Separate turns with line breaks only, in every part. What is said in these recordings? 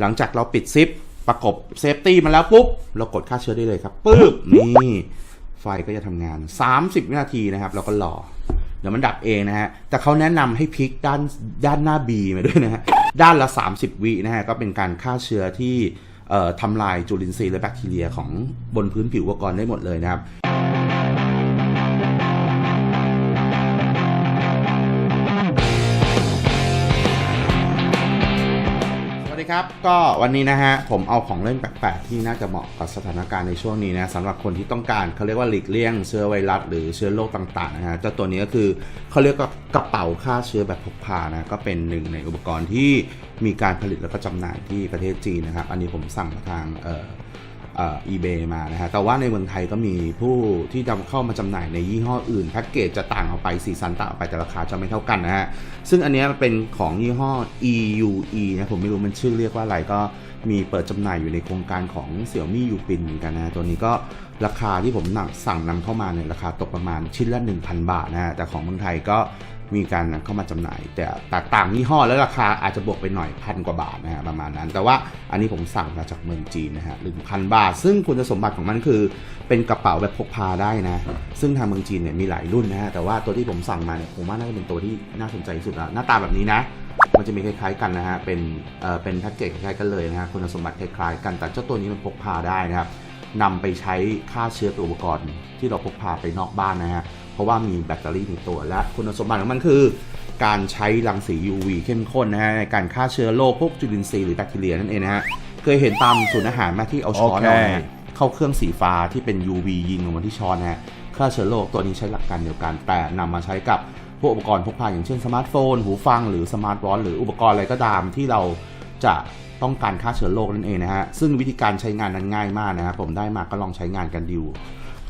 หลังจากเราปิดซิปประกบเซฟตี้มาแล้วปุ๊บ เรากดฆ่าเชื้อได้เลยครับปึ๊บนี่ไฟก็จะทำงาน 30 วินาทีนะครับ เราก็รอเดี๋ยวมันดับเองนะฮะ แต่เขาแนะนำให้พลิกด้านด้านหน้า B มาด้วยนะฮะ ด้านละ 30 วินะฮะ ก็เป็นการฆ่าเชื้อที่ทำลายจุลินทรีย์และแบคทีเรียของบนพื้นผิวอุปกรณ์ได้หมดเลยนะครับ สวัสดีครับ ก็วันนี้นะฮะ ผมเอาของเล่นแปลกๆที่น่าจะเหมาะกับสถานการณ์ในช่วงนี้นะสำหรับคนที่ต้องการเขาเรียกว่าหลีกเลี่ยงเชื้อไวรัสหรือเชื้อโรคต่างๆนะฮะเจ้าตัวนี้ก็คือเขาเรียกว่ากระเป๋าฆ่าเชื้อแบบพกพานะก็เป็นหนึ่งในอุปกรณ์ที่มีการผลิตแล้วก็จำหน่ายที่ประเทศจีนนะครับ อันนี้ผมสั่งมาทางเอ่อ อ่อ eBay มานะฮะแต่ว่าในเมืองไทยก็มีผู้ที่นำเข้ามาจำหน่ายในยี่ห้ออื่นแพ็กเกจจะต่างออกไปสีสันต่างออกไปแต่ราคาจะไม่เท่ากันนะฮะซึ่งอันนี้เป็นของยี่ห้อ EUE นะผมไม่รู้มันชื่อเรียกว่าอะไรก็มีเปิดจำหน่ายอยู่ในโครงการของ Xiaomi Upin เหมือนกันนะตัวนี้ก็ราคาที่ผมนำสั่งนำเข้ามาเนี่ยราคาตกประมาณชิ้นละ 1,000 บาทนะฮะแต่ของเมืองไทยก็ มีการเข้ามาจำหน่าย แต่แตกต่างยี่ห้อแล้วราคาอาจจะบวกไปหน่อยพันกว่าบาทนะฮะประมาณนั้น แต่ว่าอันนี้ผมสั่งมาจากเมืองจีนนะฮะหนึ่งพันบาท ซึ่งคุณสมบัติของมันคือ เป็นกระเป๋าแบบพกพาได้นะ ซึ่งทางเมืองจีนเนี่ยมีหลายรุ่นนะฮะแต่ว่าตัวที่ผมสั่งมาเนี่ยผมว่าน่าจะเป็นตัวที่น่าสนใจที่สุดแล้วหน้าตาแบบนี้นะมันจะมีคล้ายๆกันนะฮะ เป็น เอ่อ เป็นแพ็กเกจคล้ายๆกันเลยนะฮะ คุณสมบัติคล้ายๆกัน แต่เจ้าตัวนี้มันพกพาได้นะครับนำไปใช้ฆ่าเชื้อตัวอุปกรณ์ที่เราพกพาไปนอกบ้านนะฮะ เพราะว่ามีแบตเตอรี่ในตัวและคุณสมบัติของมันคือ การใช้รังสี UV เข้มข้นนะฮะในการฆ่าเชื้อโรคพวกจุลินทรีย์หรือแบคทีเรียนั่นเองนะฮะเคยเห็นตามศูนย์อาหารมาที่เอาช้อน
โอเค
เอานะฮะเข้าเครื่องสีฟ้าที่เป็น UV ยิงลงมาที่ช้อนนะฮะฆ่าเชื้อโรคตัวนี้ใช้หลักการเดียวกันแต่นำมาใช้กับพวกอุปกรณ์พกพาอย่างเช่นสมาร์ทโฟน หูฟัง หรือสมาร์ทวอทหรืออุปกรณ์อะไรก็ตามที่เราจะ ต้องการฆ่าเชื้อโรคนั่นเองนะฮะ ซึ่งวิธีการใช้งานนั้นง่ายมากนะครับผมได้มาก็ลองใช้งานกันดู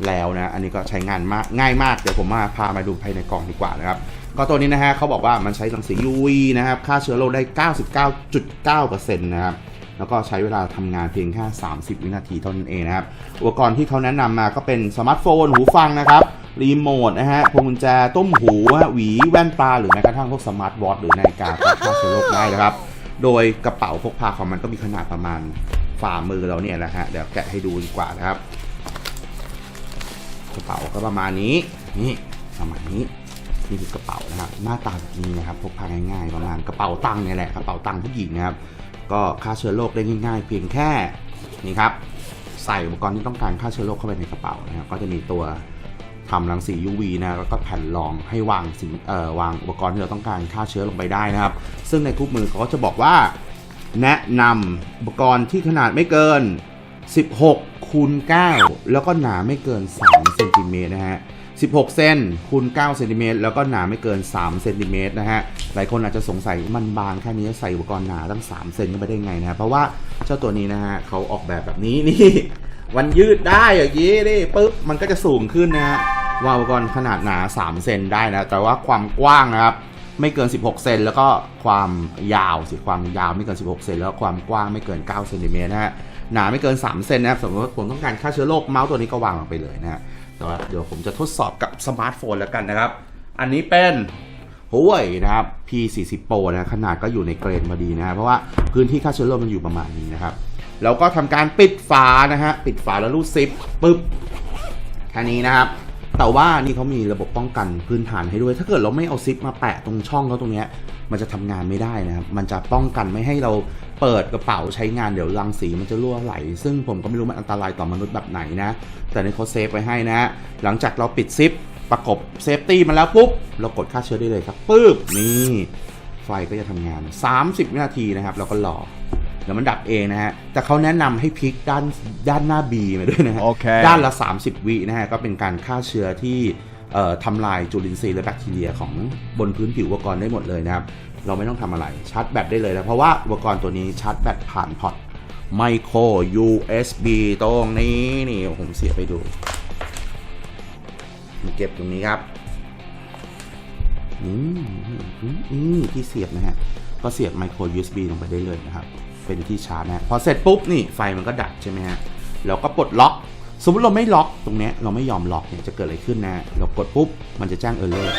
แล้วนะ อันนี้ก็ใช้งานมากง่ายมาก เดี๋ยวผมมาพามาดูภายในกล่องดีกว่านะครับ ก็ตัวนี้นะฮะเขาบอกว่ามันใช้รังสี UV นะครับฆ่าเชื้อโรคได้ 99.9%นะครับแล้วก็ใช้เวลาทำงานเพียงแค่ 30 วินาทีเท่านั้นเองนะครับ อุปกรณ์ที่เขาแนะนำมาก็เป็นสมาร์ทโฟน หูฟังนะครับ รีโมทนะฮะ พวงกุญแจ ต้มหูหวี แว่นตา หรือแม้กระทั่งพวกสมาร์ทวอทหรือนาฬิกาก็ฆ่าเชื้อโรคได้นะครับ โดยกระเป๋าพกพาของมันก็มีขนาดประมาณฝ่ามือเราเนี่ยนะฮะ เดี๋ยวแกะให้ดูดีกว่านะครับ กระเป๋าก็ประมาณนี้ นี่ประมาณนี้นี่คือกระเป๋านะครับหน้าตาแบบนี้นะครับพกพาง่ายๆประมาณกระเป๋าตังค์เนี่ยแหละกระเป๋าตังค์ผู้หญิงนะครับ ก็ฆ่าเชื้อโรคได้ง่าย ๆ เพียงแค่นี่ครับใส่อุปกรณ์ที่ต้องการฆ่าเชื้อโรคเข้าไปในกระเป๋านะครับ ก็จะมีตัว ทำรังสี UV นะแล้วก็แผ่นรองให้วางสิ่งเอ่อวางอุปกรณ์ที่เราต้องการฆ่าเชื้อลงไปได้นะครับ ซึ่งในคู่มือเขาก็จะบอกว่า แนะนำอุปกรณ์ที่ขนาดไม่เกิน 16คูณ9แล้วก็หนาไม่เกิน3เซนติเมตรนะฮะ16 เซนคูณ9เซนติเมตรแล้วก็หนาไม่เกิน 3 เซนติเมตรนะฮะ หลายคนอาจจะสงสัยมันบางแค่นี้ใส่อุปกรณ์หนาตั้ง 3 เซนก็ไม่ได้ไงนะเพราะว่าเจ้าตัวนี้นะฮะเขาออกแบบแบบนี้นี่มันยืดได้อย่างนี้นี่ปุ๊บมันก็จะสูงขึ้นนะฮะ ว่าอุปกรณ์ขนาดหนา 3 เซนได้นะ แต่ว่าความกว้างนะครับ ไม่เกิน 16 เซนแล้วก็ความยาวสิความยาวไม่เกิน 16 เซนแล้วความกว้างไม่เกิน9เซนติเมตรนะฮะหนาไม่เกิน 3 เซนนะครับสมมติว่าผมต้องการฆ่าเชื้อโรคเมาส์ตัวนี้ก็วางลงไปเลยนะฮะแต่ว่าเดี๋ยวผมจะทดสอบกับสมาร์ทโฟนแล้วกันนะครับ อันนี้เป็น huawei นะครับ P40 Pro นะขนาดก็อยู่ในเกรนพอดีนะ เพราะว่าพื้นที่ฆ่าเชื้อโรคมันอยู่ประมาณนี้นะครับ แล้วก็ทำการปิดฝานะฮะ ปิดฝาแล้วรูดซิปปึ๊บแค่นี้นะครับ แต่ว่านี่เขามีระบบป้องกันพื้นฐานให้ด้วย ถ้าเกิดเราไม่เอาซิปมาแปะตรงช่องเขาตรงนี้มันจะทำงานไม่ได้นะครับ มันจะป้องกันไม่ให้เราเปิดกระเป๋าใช้งานเดี๋ยวรังสีมันจะรั่วไหล ซึ่งผมก็ไม่รู้มันอันตรายต่อมนุษย์แบบไหนนะ แต่ในเขาเซฟไว้ให้นะ หลังจากเราปิดซิปประกบเซฟตี้มาแล้วปุ๊บ เรากดฆ่าเชื้อได้เลยครับปึ๊บนี่ไฟก็จะทำงาน 30 วินาทีนะครับ เราก็รอ เดี๋ยวมันดับเองนะฮะ แต่เขาแนะนำให้พลิกด้านด้านหน้า B มาด้วยนะฮะ
โอเค
ด้านละ 30 วินะฮะ ก็เป็นการฆ่าเชื้อที่เอ่อทำลายจุลินทรีย์และแบคทีเรียของบนพื้นผิวอุปกรณ์ได้หมดเลยนะครับ เราไม่ต้องทำอะไรชาร์จแบตได้เลยนะเพราะว่าอุปกรณ์ตัวนี้ชาร์จแบตผ่านพอร์ตไมโคร USB ตรงนี้นี่ผมเสียบไปดูมีเก็บตรงนี้ครับนี่นี่ที่เสียบนะฮะก็เสียบไมโคร USB ลงไปได้เลยนะครับ เป็นที่ชาร์จนะพอเสร็จปุ๊บนี่ไฟมันก็ดับใช่ไหมฮะแล้วก็ปลดล็อก สมมติเราไม่ล็อกตรงนี้เราไม่ยอมล็อกเนี่ยจะเกิดอะไรขึ้นนะเรากดปุ๊บมันจะแจ้งเออร์เลอร์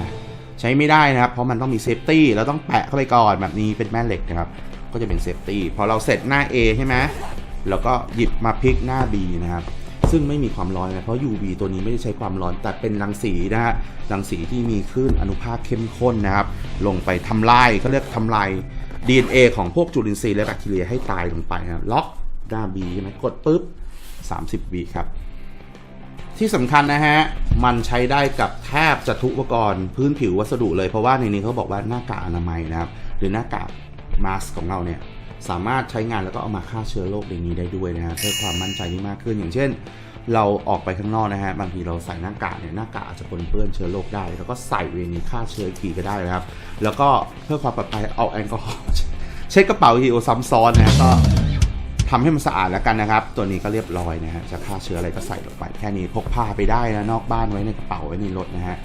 นะใช้ไม่ได้นะครับ เพราะมันต้องมีเซฟตี้แล้วต้องแปะเข้าไปก่อนแบบนี้เป็นแม่เหล็กนะครับ ก็จะเป็นเซฟตี้พอเราเสร็จหน้า A ใช่ไหมแล้วก็หยิบมาพลิกหน้า B นะครับซึ่งไม่มีความร้อนนะเพราะ UV ตัวนี้ไม่ได้ใช้ความร้อน แต่เป็นรังสีนะฮะรังสีที่มีคลื่นอนุภาคเข้มข้นนะครับ ลงไปทำลายเขาเรียกทำลาย DNA ของพวกจุลินทรีย์และแบคทีเรียให้ตายลงไปนะครับล็อกหน้า B ใช่ไหมกดปุ๊บ 30วิครับ ที่สำคัญนะฮะ มันใช้ได้กับแทบจะทุกอุปกรณ์พื้นผิววัสดุเลยเพราะว่าในนี้เขาบอกว่าหน้ากากอนามัยนะครับ หรือหน้ากากมาสของเราเนี่ยสามารถใช้งานแล้วก็เอามาฆ่าเชื้อโรคในนี้ได้ด้วยนะฮะเพื่อความมั่นใจที่มากขึ้นอย่างเช่น เราออกไปข้างนอกนะฮะบางทีเราใส่หน้ากากเนี่ยหน้ากากอาจจะปนเปื้อนเชื้อโรคได้ แล้วก็ใส่ไว้ในนี้ฆ่าเชื้ออีกทีก็ได้นะครับ แล้วก็เพื่อความปลอดภัยเอาแอลกอฮอล์เช็ดกระเป๋าทีโอซ้ำซ้อนนะก็ทำให้มันสะอาดแล้วกันนะครับ ตัวนี้ก็เรียบร้อยนะฮะ จะฆ่าเชื้ออะไรก็ใส่ลงไป แค่นี้พกพาไปได้นะ นอกบ้านไว้ในกระเป๋าไว้ในรถนะฮะ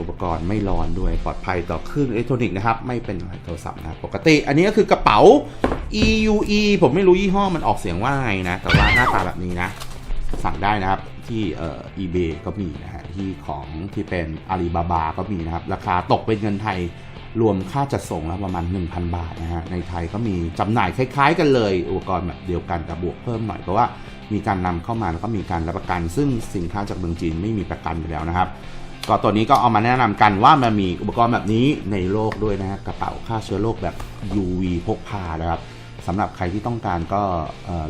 อุปกรณ์ไม่ร้อนด้วยปลอดภัยต่อเครื่องอิเล็กทรอนิกส์นะครับ ไม่เป็นไรโทรศัพท์นะ ปกติ อันนี้ก็คือกระเป๋า EUE ผมไม่รู้ยี่ห้อมันออกเสียงว่าไงนะ แต่ว่าหน้าตาแบบนี้นะ สั่งได้นะครับที่เอ่อ eBay ก็มีนะฮะที่ของที่เป็น Alibaba ก็มีนะครับ ราคาตกเป็นเงินไทยรวมค่าจัดส่งแล้วประมาณ 1,000 บาทนะฮะในไทยก็มีจำหน่ายคล้ายๆ กันเลย อุปกรณ์แบบเดียวกันแต่บวกเพิ่มหน่อยเพราะว่ามีการนำเข้ามาแล้วก็มีการรับประกัน ซึ่งสินค้าจากเมืองจีนไม่มีประกันอยู่แล้วนะครับก็ตัวนี้ก็เอามาแนะนำกันว่ามันมีอุปกรณ์แบบนี้ในโลกด้วยนะฮะกระเป๋าฆ่าเชื้อโรคแบบ UV พกพานะครับ สำหรับใครที่ต้องการก็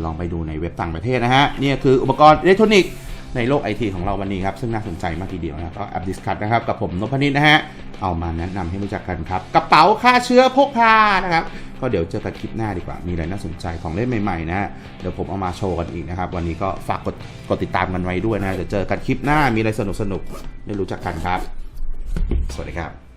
ลองไปดูในเว็บต่างประเทศนะฮะนี่คืออุปกรณ์อิเล็กทรอนิกส์ในโลกไอทีของเราวันนี้ครับ ซึ่งน่าสนใจมากทีเดียวนะก็แอปดิสคัทนะครับ กับผมนพนิดนะฮะ เอามาแนะนำให้รู้จักกันครับ กระเป๋าฆ่าเชื้อพกพานะครับ ก็เดี๋ยวเจอกันคลิปหน้าดีกว่า มีอะไรน่าสนใจของเล่นใหม่ๆนะฮะ เดี๋ยวผมเอามาโชว์กันอีกนะครับ วันนี้ก็ฝากกดกดติดตามกันไว้ด้วยนะ เดี๋ยวเจอกันคลิปหน้ามีอะไรสนุกๆได้รู้จักกันครับ สวัสดีครับ